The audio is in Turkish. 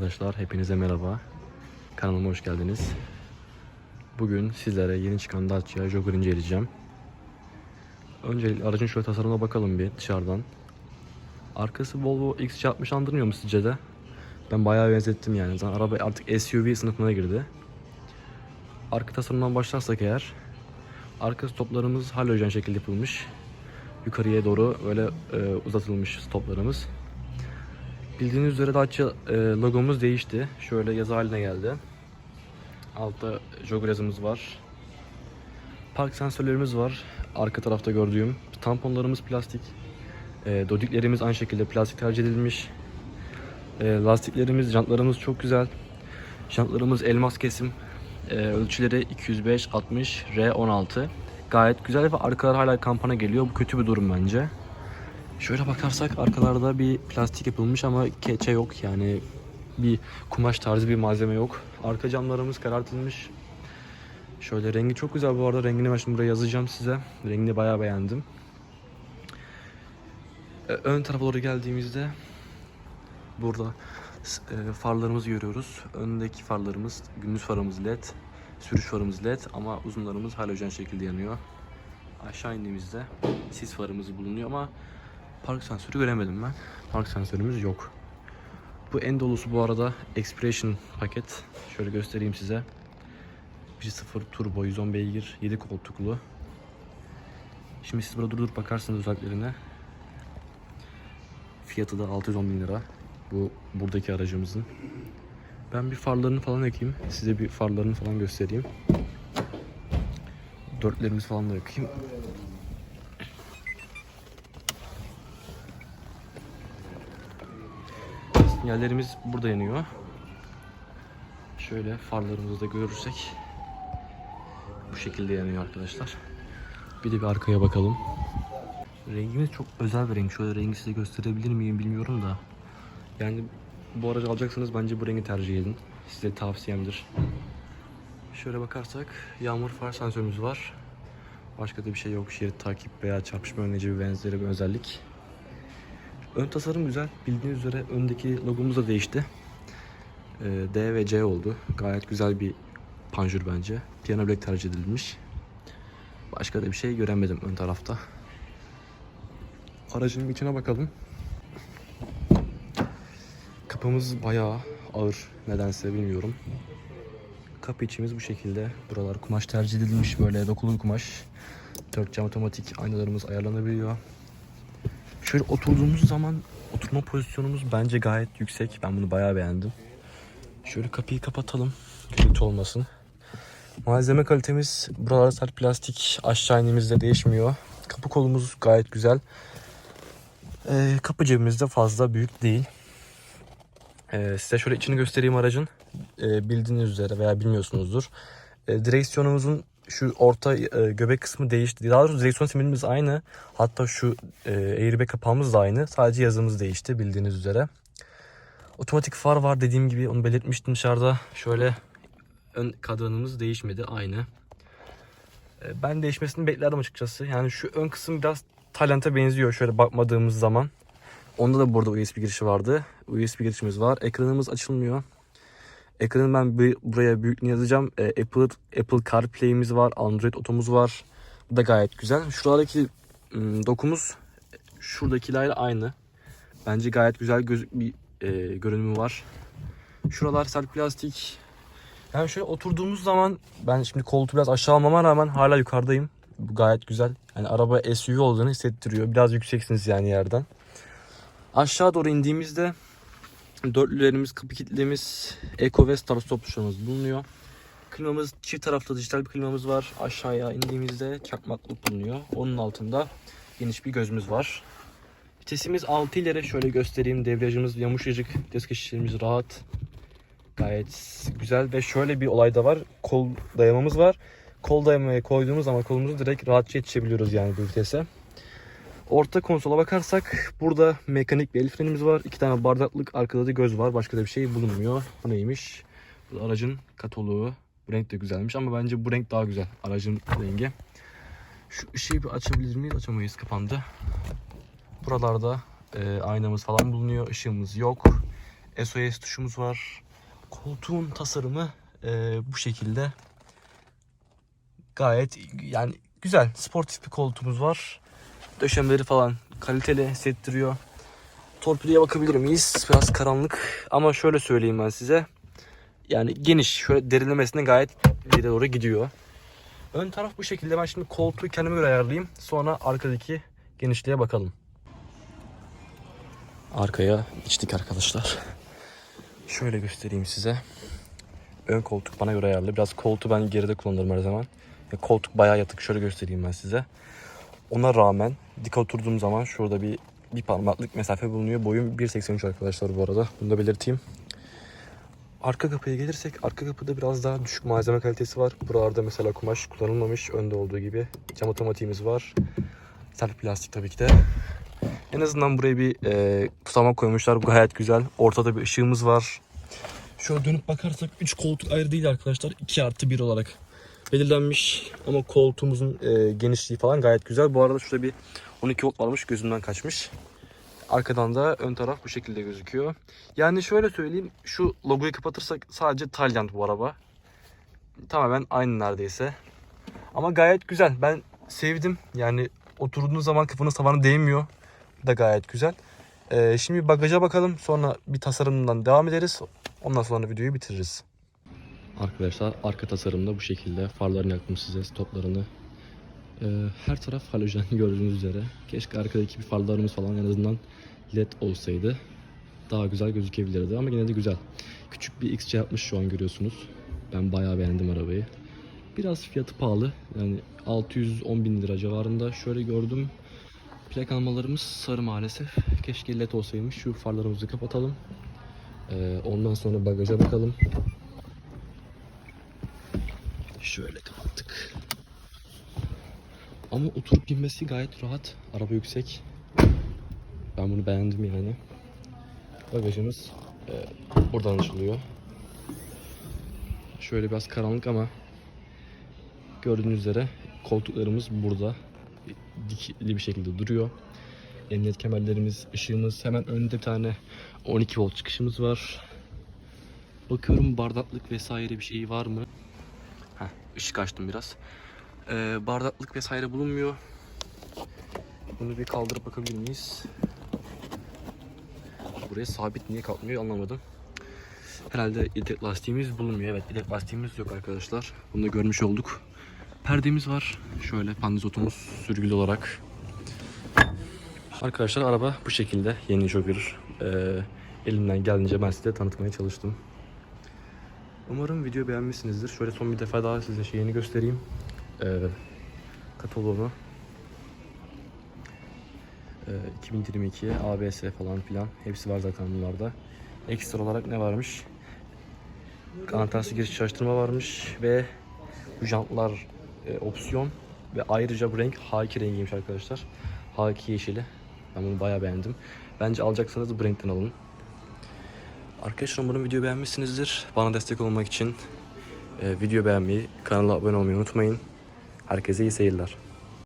Arkadaşlar hepinize merhaba. Kanalıma hoş geldiniz. Bugün sizlere yeni çıkan Dacia Jogger inceleyeceğim. Öncelikle aracın şöyle tasarımına bakalım bir dışarıdan. Arkası Volvo XC60 andırmıyor mu sizce de? Ben bayağı benzettim yani. Zaten araba artık SUV sınıfına girdi. Arka tasarımdan başlarsak eğer arka stoplarımız halojen şekilde yapılmış. Yukarıya doğru böyle e, uzatılmış stoplarımız. Bildiğiniz üzere Dacia e, logomuz değişti. Şöyle yazı haline geldi. Altta Jogger yazımız var. Park sensörlerimiz var. Arka tarafta gördüğüm. Tamponlarımız plastik. E, dodiklerimiz aynı şekilde plastik tercih edilmiş. E, lastiklerimiz, jantlarımız çok güzel. Jantlarımız elmas kesim. E, ölçüleri 205 60 R16. Gayet güzel ve arkalar hala kampana geliyor. Bu kötü bir durum bence. Şöyle bakarsak arkalarda bir plastik yapılmış ama keçe yok yani bir kumaş tarzı bir malzeme yok. Arka camlarımız karartılmış. Şöyle rengi çok güzel bu arada rengini ben şimdi buraya yazacağım size. Rengini bayağı beğendim. Ee, Ön tarafa doğru geldiğimizde burada e, farlarımızı görüyoruz. Öndeki farlarımız gündüz farımız led, sürüş farımız led ama uzunlarımız halojen şekilde yanıyor. Aşağı indiğimizde sis farımız bulunuyor ama Park sensörü göremedim ben. Park sensörümüz yok. Bu en dolusu bu arada Expression paket. Şöyle göstereyim size. 1.0 turbo 110 beygir 7 koltuklu. Şimdi siz burada durdurup bakarsınız özelliklerine. Fiyatı da 610 bin lira. Bu buradaki aracımızın. Ben bir farlarını falan ekeyim. Size bir farlarını falan göstereyim. Dörtlerimiz falan da yakayım. Sinyallerimiz burada yanıyor. Şöyle farlarımızı da görürsek bu şekilde yanıyor arkadaşlar. Bir de bir arkaya bakalım. Rengimiz çok özel bir renk. Şöyle rengi size gösterebilir miyim bilmiyorum da. Yani bu aracı alacaksanız bence bu rengi tercih edin. Size tavsiyemdir. Şöyle bakarsak yağmur far sensörümüz var. Başka da bir şey yok. Şerit takip veya çarpışma önleyici bir benzeri bir özellik. Ön tasarım güzel. Bildiğiniz üzere öndeki logomuz da değişti. Ee, D ve C oldu. Gayet güzel bir panjur bence. Piano black tercih edilmiş. Başka da bir şey göremedim ön tarafta. Aracın içine bakalım. Kapımız bayağı ağır. Nedense bilmiyorum. Kapı içimiz bu şekilde. Buralar kumaş tercih edilmiş. Böyle dokulu kumaş. 4 cam otomatik aynalarımız ayarlanabiliyor. Şöyle oturduğumuz zaman oturma pozisyonumuz bence gayet yüksek. Ben bunu bayağı beğendim. Şöyle kapıyı kapatalım. Gürültü olmasın. Malzeme kalitemiz buralar sert plastik. Aşağı indiğimizde değişmiyor. Kapı kolumuz gayet güzel. Ee, kapı cebimiz de fazla büyük değil. Ee, size şöyle içini göstereyim aracın. Ee, bildiğiniz üzere veya bilmiyorsunuzdur. Ee, direksiyonumuzun şu orta e, göbek kısmı değişti. Daha doğrusu direksiyon simidimiz aynı. Hatta şu e, airbag kapağımız da aynı. Sadece yazımız değişti bildiğiniz üzere. Otomatik far var dediğim gibi onu belirtmiştim dışarıda. Şöyle ön kadranımız değişmedi aynı. E, ben değişmesini beklerdim açıkçası. Yani şu ön kısım biraz Tayland'a benziyor şöyle bakmadığımız zaman. Onda da burada USB girişi vardı. USB girişimiz var. Ekranımız açılmıyor. Ekranın ben buraya büyüklüğünü yazacağım. Ee, Apple Apple CarPlay'imiz var. Android Oto'muz var. Bu da gayet güzel. Şuradaki ım, dokumuz şuradakilerle aynı. Bence gayet güzel göz, bir e, görünümü var. Şuralar sert plastik. Yani şöyle oturduğumuz zaman ben şimdi koltuğu biraz aşağı almama rağmen hala yukarıdayım. Bu gayet güzel. Yani araba SUV olduğunu hissettiriyor. Biraz yükseksiniz yani yerden. Aşağı doğru indiğimizde Dörtlülerimiz, kapı kilitlerimiz, Eco ve Start Stop tuşlarımız bulunuyor. Klimamız çift taraflı dijital bir klimamız var. Aşağıya indiğimizde çakmaklık bulunuyor. Onun altında geniş bir gözümüz var. Vitesimiz 6 ileri şöyle göstereyim. Debriyajımız yumuşacık. Vites geçişlerimiz rahat. Gayet güzel ve şöyle bir olay da var. Kol dayamamız var. Kol dayamaya koyduğumuz zaman kolumuzu direkt rahatça yetişebiliyoruz yani bu vitese. Orta konsola bakarsak burada mekanik bir el frenimiz var. İki tane bardaklık arkada da göz var. Başka da bir şey bulunmuyor. Bu neymiş? Bu aracın kataloğu. Bu renk de güzelmiş ama bence bu renk daha güzel. Aracın rengi. Şu ışığı bir açabilir miyiz? Açamayız. Kapandı. Buralarda e, aynamız falan bulunuyor. Işığımız yok. SOS tuşumuz var. Koltuğun tasarımı e, bu şekilde. Gayet yani güzel sportif bir koltuğumuz var. Döşemeleri falan kaliteli hissettiriyor. Torpiliye bakabilir miyiz? Biraz karanlık ama şöyle söyleyeyim ben size. Yani geniş, şöyle derinlemesine gayet ileri doğru gidiyor. Ön taraf bu şekilde. Ben şimdi koltuğu kendime göre ayarlayayım. Sonra arkadaki genişliğe bakalım. Arkaya içtik arkadaşlar. Şöyle göstereyim size. Ön koltuk bana göre ayarlı. Biraz koltuğu ben geride kullanırım her zaman. Koltuk bayağı yatık. Şöyle göstereyim ben size. Ona rağmen dik oturduğum zaman şurada bir bir parmaklık mesafe bulunuyor. Boyum 1.83 arkadaşlar bu arada. Bunu da belirteyim. Arka kapıya gelirsek arka kapıda biraz daha düşük malzeme kalitesi var. Buralarda mesela kumaş kullanılmamış önde olduğu gibi. Cam otomatiğimiz var. Sert plastik tabii ki de. En azından buraya bir e, tutamak koymuşlar. Bu gayet güzel. Ortada bir ışığımız var. Şöyle dönüp bakarsak 3 koltuk ayrı değil arkadaşlar. 2 artı 1 olarak belirlenmiş. Ama koltuğumuzun e, genişliği falan gayet güzel. Bu arada şurada bir 12 volt varmış gözümden kaçmış. Arkadan da ön taraf bu şekilde gözüküyor. Yani şöyle söyleyeyim. Şu logoyu kapatırsak sadece Tayland bu araba. Tamamen aynı neredeyse. Ama gayet güzel. Ben sevdim. Yani oturduğunuz zaman kafanız tavana değmiyor. Bu da gayet güzel. Ee, şimdi bagaja bakalım. Sonra bir tasarımdan devam ederiz. Ondan sonra videoyu bitiririz. Arkadaşlar arka tasarımda bu şekilde. Farlarını yaktım size stoplarını. Ee, her taraf halojen gördüğünüz üzere. Keşke arkadaki bir farlarımız falan en azından led olsaydı. Daha güzel gözükebilirdi ama yine de güzel. Küçük bir XC yapmış şu an görüyorsunuz. Ben bayağı beğendim arabayı. Biraz fiyatı pahalı. Yani 610 bin lira civarında. Şöyle gördüm. Plak almalarımız sarı maalesef. Keşke led olsaymış. Şu farlarımızı kapatalım. Ee, ondan sonra bagaja bakalım. Şöyle kapattık. Ama oturup binmesi gayet rahat. Araba yüksek. Ben bunu beğendim yani. Bagajımız e, buradan açılıyor. Şöyle biraz karanlık ama gördüğünüz üzere koltuklarımız burada dikili bir şekilde duruyor. Emniyet kemerlerimiz, ışığımız hemen önünde bir tane 12 volt çıkışımız var. Bakıyorum bardaklık vesaire bir şey var mı? Heh, ışık açtım biraz. Ee, bardaklık vesaire bulunmuyor. Bunu bir kaldırıp bakabilir miyiz? Buraya sabit niye kalkmıyor anlamadım. Herhalde yedek lastiğimiz bulunmuyor. Evet yedek lastiğimiz yok arkadaşlar. Bunu da görmüş olduk. Perdemiz var. Şöyle pandizotumuz sürgülü olarak. Arkadaşlar araba bu şekilde. Yeni Jogger. Ee, elimden geldiğince ben size tanıtmaya çalıştım. Umarım video beğenmişsinizdir. Şöyle son bir defa daha size şeyini göstereyim. Ee, kataloğunu. Ee, 2022 ABS falan filan hepsi var zaten bunlarda. Ekstra olarak ne varmış? Anahtarsız giriş çalıştırma varmış ve bu jantlar e, opsiyon ve ayrıca bu renk H2 rengiymiş arkadaşlar. H2 yeşili. Ben bunu bayağı beğendim. Bence alacaksanız bu renkten alın. Arkadaşlar umarım video beğenmişsinizdir. Bana destek olmak için e, video beğenmeyi, kanala abone olmayı unutmayın. Herkese iyi seyirler.